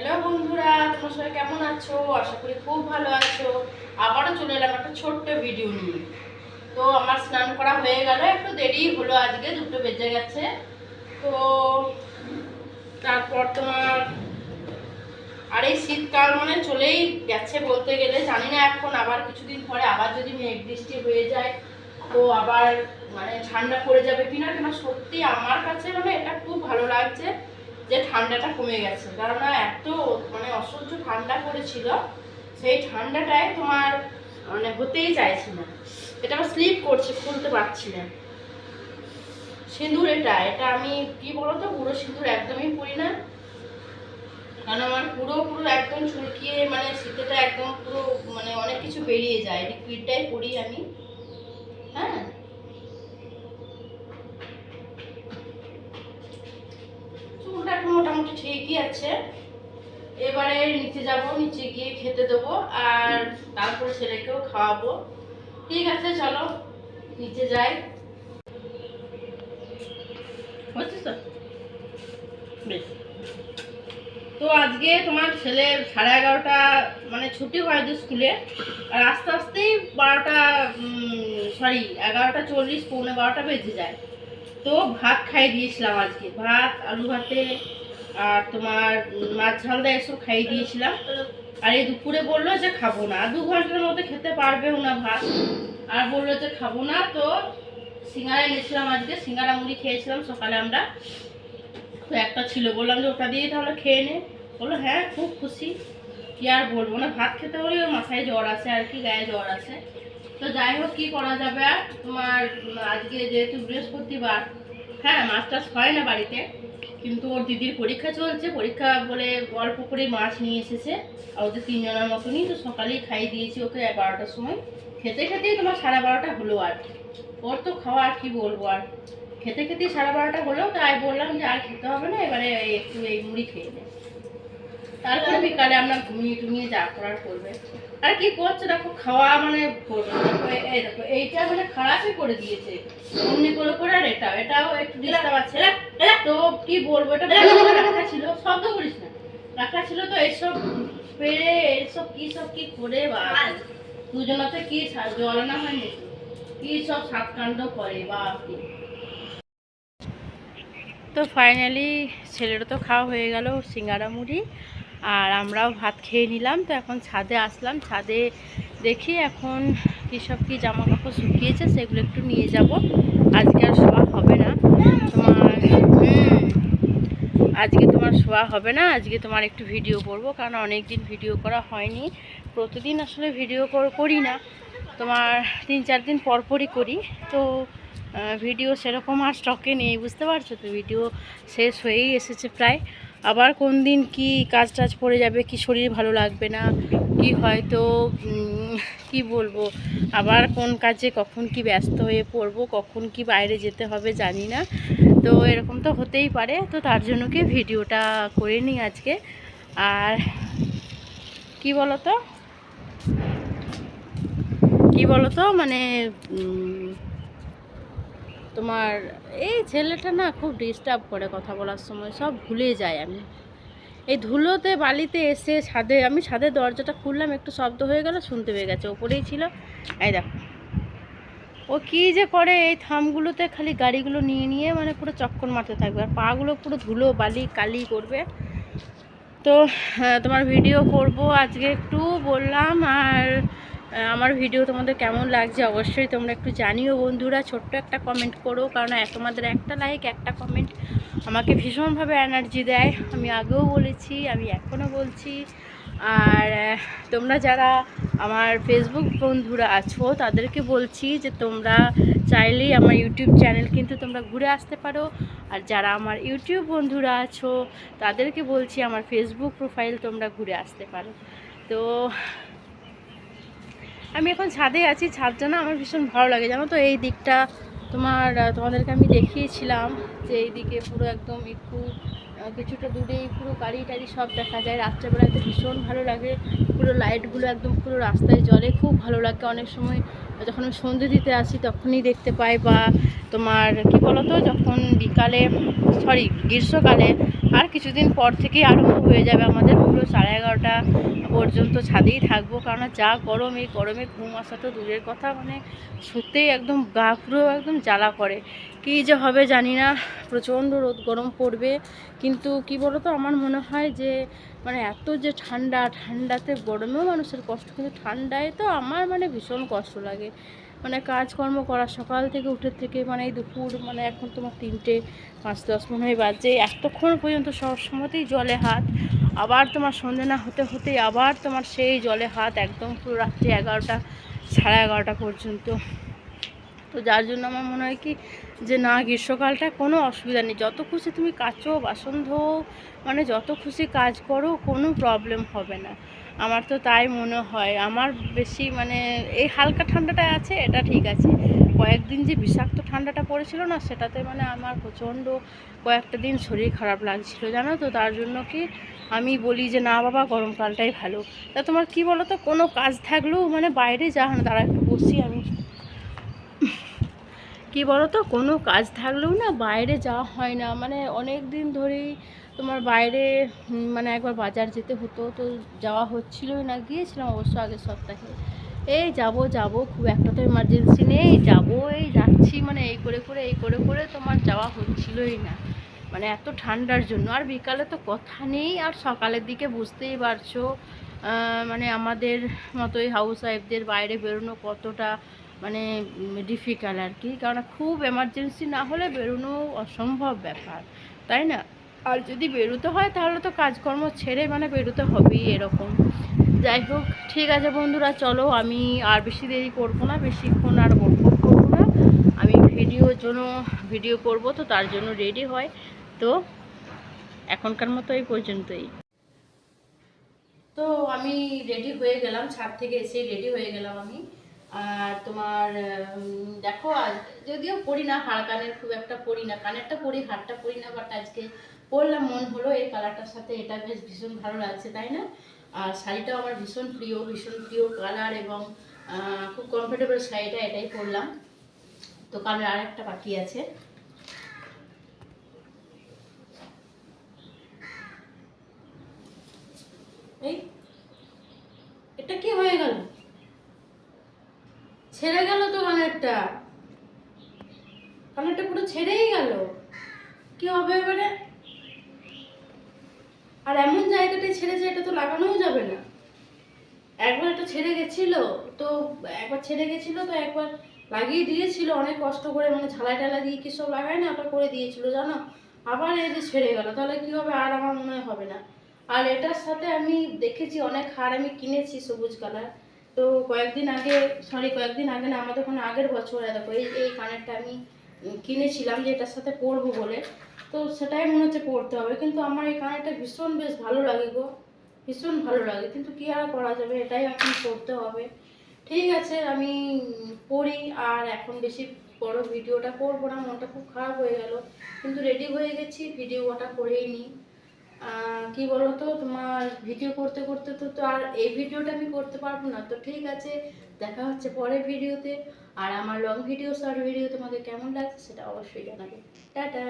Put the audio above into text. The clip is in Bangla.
হ্যালো বন্ধুরা, তোমরা সবাই কেমন আছো? আশা করি খুব ভালো আছো। আবারও চলে এলাম একটা ছোট্ট ভিডিও নিয়ে। তো আমার স্নান করা হয়ে গেল, একটু দেরি হলো আজকে, দুটো বেজে গেছে। তো তারপর তোমার, আর এই শীতকাল মানে চলেই গেছে বলতে গেলে, জানি না এখন, আবার কিছুদিন পরে আবার যদি মেঘ বৃষ্টি হয়ে যায়, তো আবার মানে ঠান্ডা পড়ে যাবে কিনা কিনা, সত্যি আমার কাছে মানে এটা খুব ভালো লাগছে। যে ঠান্ডাটা কমে গেছে। কারণ এত মানে অসহ্য ঠান্ডা পড়েছিল, সেই ঠান্ডাটায় তোমার মানে হতেই চাইছে না। এটা আমার স্লিপ করছে, খুলতে পারছি না। সিঁদুর এটা এটা আমি কি বলতো, পুরো সিঁদুর একদমই পরি না। কারণ আমার পুরো পুরো একদম চুলকিয়ে মানে শীতেটা একদম পুরো মানে অনেক কিছু বেরিয়ে যায়। লিকুইডটাই পরি আমি। হ্যাঁ চুলটা এখন ঠিকই আছে। এবারে নিচে যাব নিচে গিয়ে খেতে দেবো আর তারপরে ছেলেকেও খাওয়াবো। ঠিক আছে চলো নিচে যাই। তো? আজকে তোমার ছেলে সাড়ে এগারোটা মানে ছুটি হয় যে স্কুলে। আর আস্তে আস্তেই বারোটা সরি এগারোটা চল্লিশ পৌনে বারোটা বেজে যায়। তো ভাত খাইয়ে দিয়েছিলাম আজকে। ভাত আলু ভাতে আর তোমার মাছ ঝাল দেয় এসব খাইয়ে দিয়েছিলাম। আর এই দুপুরে বলল যে খাব না। দু ঘণ্টার মধ্যে খেতে পারবেও না ভাত। আর বলল যে খাব না, তো সিঙ্গারা এনেছিলাম আজকে। সিঙ্গারা মুড়ি খেয়েছিলাম সকালে আমরা। তো একটা ছিল। বললাম যে ওটা দিয়ে তাহলে খেয়ে নে। বলল হ্যাঁ খুব খুশি। কি আর বলব না, ভাত খেতে হলেই ওর মাথায় জ্বর আসে আর কি, গায়ে জ্বর আসে। তো যাই হোক, কী করা যাবে আর? তোমার আজকে যেহেতু বৃহস্পতিবার হ্যাঁ মাছ টাছ হয় না বাড়িতে। কিন্তু ওর দিদির পরীক্ষা চলছে, পরীক্ষা বলে অল্প করে মাছ নিয়ে এসেছে। আর ওদের তিনজনের মতনই তো সকালেই খাইয়ে দিয়েছি ওকে বারোটার সময়। খেতে খেতেই তোমার সাড়ে বারোটা হলো আর। ওর তো খাওয়া আর কি বলব আর। খেতে খেতেই সাড়ে বারোটা হলো, তাই বললাম যে আর খেতে হবে না, এবারে একটু এই মুড়ি খেয়ে নে। তারপরে বিকালে আমরা ঘুমিয়ে টুমিয়ে যা করার করবে। আর কি করছে? দেখো খাওয়া মানে এইটা মানে খারাপই করে দিয়েছে। করে করে আর এটাও এটাও একটু ডিস্টার্ব আছে। তো কি বলব এটা রাখা ছিল শব্দ করিস না। রাখা ছিল তো এইসব পেরে এইসব কি সব কি করে বা দুজনাতে কি হয়নি? কি সব সাতকাণ্ড করে বাপরে তো ফাইনালি ছেলেরও তো খাওয়া হয়ে গেল সিঙ্গারা মুড়ি আর আমরাও ভাত খেয়ে নিলাম। তো এখন ছাদে আসলাম। ছাদে দেখি এখন কী সব কী জামা কাপড় শুকিয়েছে সেগুলো একটু নিয়ে যাব। আজকে আর শোয়া হবে না। তোমার আজকে তোমার শোয়া হবে না, আজকে তোমার একটু ভিডিও করব, কারণ অনেক দিন ভিডিও করা হয়নি। প্রতিদিন আসলে ভিডিও করি না। তোমার তিন চার দিন পরপরই করি। তো ভিডিও সেরকম আর স্টকে নেই, বুঝতে পারছ তো? ভিডিও শেষ হয়েই এসেছে প্রায়। আবার কোন দিন কি কাজ টাজ পড়ে যাবে, কি শরীর ভালো লাগবে না, কি হয়তো কি বলব? আবার কোন কাজে কখন কি ব্যস্ত হয়ে পড়ব, কখন কি বাইরে যেতে হবে জানি না। তো এরকম তো হতেই পারে, তো তার জন্য কি ভিডিওটা করে নিই আজকে। আর কি বলো তো কি বলো তো মানে তোমার এই ছেলেটা না খুব ডিস্টার্ব করে কথা বলার সময়, সব ভুলে যায় আমি। এই ধুলোতে বালিতে এসে ছাদে, আমি ছাদের দরজাটা খুললাম, একটু শব্দ হয়ে গেল, শুনতে পেয়ে গেছে, ওপরেই ছিল। এই দেখো। ও কি যে করে এই থামগুলোতে খালি গাড়িগুলো নিয়ে নিয়ে মানে পুরো চক্কর মারতে থাকবে আর পাগুলো পুরো ধুলো বালি কালি করবে। তো তোমার ভিডিও করব আজকে একটু বললাম আর আমার ভিডিও তোমাদের কেমন লাগছে অবশ্যই তোমরা একটু জানিও বন্ধুরা, ছোট্ট একটা কমেন্ট করো কারণ তোমাদের একটা লাইক একটা কমেন্ট আমাকে ভীষণভাবে এনার্জি দেয়। আমি আগেও বলেছি, আমি এখনও বলছি। আর তোমরা যারা আমার ফেসবুক বন্ধুরা আছো, তাদেরকে বলছি যে তোমরা চাইলেই আমার ইউটিউব চ্যানেল কিন্তু তোমরা ঘুরে আসতে পারো। আর যারা আমার ইউটিউব বন্ধুরা আছো, তাদেরকে বলছি আমার ফেসবুক প্রোফাইল তোমরা ঘুরে আসতে পারো। তো, আমি এখন ছাদে আছি ছাদটা না আমার ভীষণ ভালো লাগে। জানো তো, এই দিকটা তোমার তোমাদেরকে আমি দেখিয়েছিলাম যে এই দিকে পুরো একদম একটু কিছুটা দূরেই পুরো গাড়ি টাড়ি সব দেখা যায়। রাত্রেবেলায় তো ভীষণ ভালো লাগে। পুরো লাইটগুলো একদম পুরো রাস্তায় জলে খুব ভালো লাগে। অনেক সময় যখন আমি সন্ধে দিতে আসি, তখনই দেখতে পাই বা তোমার কি বলতো? যখন বিকালে সরি গ্রীষ্মকালে আর কিছুদিন পর থেকেই আরম্ভ হয়ে যাবে আমাদের পুরো সাড়ে এগারোটা পর্যন্ত ছাদেই থাকব। কারণ যা গরম, এই গরমে ঘুম আসা তো দূরের কথা মানে সত্যিই একদম গা পুরো একদম জ্বালা করে। কী যে হবে জানি না, প্রচণ্ড রোদ, গরম পড়বে। কিন্তু কি বলো তো আমার মনে হয় যে মানে এত যে ঠান্ডা, ঠান্ডাতে গরমেও মানুষের কষ্ট, কিন্তু ঠান্ডায় তো আমার মানে ভীষণ কষ্ট লাগে। মানে কাজকর্ম করা, সকাল থেকে উঠে থেকে মানে দুপুর মানে এখন তোমার তিনটে, পাঁচ দশ মনে হয় বাজে। এতক্ষণ পর্যন্ত সব সময়তেই জলে হাত। আবার তোমার সন্ধে না হতে হতেই আবার তোমার সেই জলে হাত একদম পুরো রাত্রি এগারোটা, সাড়ে এগারোটা পর্যন্ত। তো যার জন্য আমার মনে হয় কি যে না, গ্রীষ্মকালটা কোনো অসুবিধা নেই। যত খুশি তুমি কাচো, বাসন ধোও মানে যত খুশি কাজ করো, কোনো প্রবলেম হবে না। আমার তো তাই মনে হয়। আমার বেশি মানে এই হালকা ঠান্ডাটা আছে, এটা ঠিক আছে। কয়েকদিন যে বিষাক্ত ঠান্ডাটা পড়েছিল না, সেটাতে মানে আমার প্রচণ্ড কয়েকটা দিন শরীর খারাপ লাগছিল, জানো তো? তার জন্য কি আমি বলি যে, না বাবা, গরমকালটাই ভালো। তা তোমার কি বলো তো কোনো কাজ থাকলেও মানে বাইরে যাওয়া না, তারা একটু বসি আমি। কি বলো তো কোনো কাজ থাকলেও না বাইরে যাওয়া হয় না। মানে অনেক দিন ধরেই তোমার বাইরে মানে একবার বাজার যেতে হতো, তো যাওয়া হচ্ছিলোই না, গিয়েছিলাম অবশ্য আগের সপ্তাহে। এই যাব যাব, খুব একটা তো এমার্জেন্সি নেই, যাব, এই যাচ্ছি মানে এই করে করে, এই করে করে তোমার যাওয়া হচ্ছিলোই না। মানে এত ঠান্ডার জন্য, আর বিকালে তো কথা নেই, আর সকালের দিকে বুঝতেই পারছ মানে আমাদের মতো মতোই হাউস ওয়াইফদের বাইরে বেরোনো কতটা মানে ডিফিকাল্ট আর কি। কারণ খুব এমার্জেন্সি না হলে বেরোনো অসম্ভব ব্যাপার, তাই না? আর যদি বেরোতে হয় তাহলে তো কাজকর্ম ছেড়ে মানে বেরোতে হবেই এরকম। যাই হোক, ঠিক আছে বন্ধুরা, চলো আমি আর বেশি দেরি করব না, বেশিক্ষণ আর বকবক করব না। আমি ভিডিওর জন্য ভিডিও করব, তো তার জন্য রেডি হয়। তো এখনকার মতো এই পর্যন্তই। তো আমি রেডি হয়ে গেলাম, ছাদ থেকে এসে রেডি হয়ে গেলাম আমি। আর তোমার দেখো যদিও পড়ি না, হাড় কানের খুব একটা পড়ি না, কানেরটা পড়ি, হাড়টা পড়ি না বাট আজকে পরলাম, মন হলো এই কালারটার সাথে। এটা বেশ ভীষণ ভালো লাগছে, তাই না? আর শাড়িটাও আমার ভীষণ প্রিয় ভীষণ প্রিয় কালার এবং খুব কমফোর্টেবল শাড়িটা এটাই পরলাম। তো কানের আরেকটা বাকি আছে। এই, এটা কি হয়ে গেল? ছেড়ে গেল তো কানেরটা কানেরটা পুরো ছেড়েই গেল। কি হবে এবারে? আর এমন জায়গাটায় ছেড়েছে এটা তো লাগানোও যাবে না। একবার এটা ছেড়ে গেছিল, তো একবার ছেড়ে গেছিল, তো একবার লাগিয়ে দিয়েছিল, অনেক কষ্ট করে মানে ঝালাই টালা দিয়ে কি সব লাগায় না, ওটা করে দিয়েছিল, জানো? আবার যে ছেড়ে গেল, তাহলে কি হবে? আর আমার মনে হবে না। আর এটার সাথে আমি দেখেছি অনেক হার আমি কিনেছি সবুজ কালার। তো কয়েকদিন আগে সরি কয়েকদিন আগে না, আমাদের ওখানে আগের বছর দেখো এই এই কানেরটা আমি কিনেছিলাম যে এটার সাথে পরবো বলে। তো সেটাই মনে হচ্ছে পড়তে হবে। কিন্তু আমার এই কানেরটা ভীষণ বেশ ভালো লাগে গো। ভীষণ ভালো লাগে। কিন্তু কি আর করা যাবে? এটাই এখন করতে হবে। ঠিক আছে আমি পড়ি আর এখন বেশি বড় ভিডিওটা করব না। মনটা খুব খারাপ হয়ে গেল। কিন্তু রেডি হয়ে গেছি। ভিডিওটা করেই নিই আহ, বলো তো তোমার ভিডিও করতে করতে তো তো আর এই ভিডিওটা আমি করতে পারব না। তো ঠিক আছে দেখা হচ্ছে পরের ভিডিওতে। আর আমার লং ভিডিও শর্ট ভিডিও তোমাদের কেমন লাগছে সেটা অবশ্যই জানাবে। টাটা!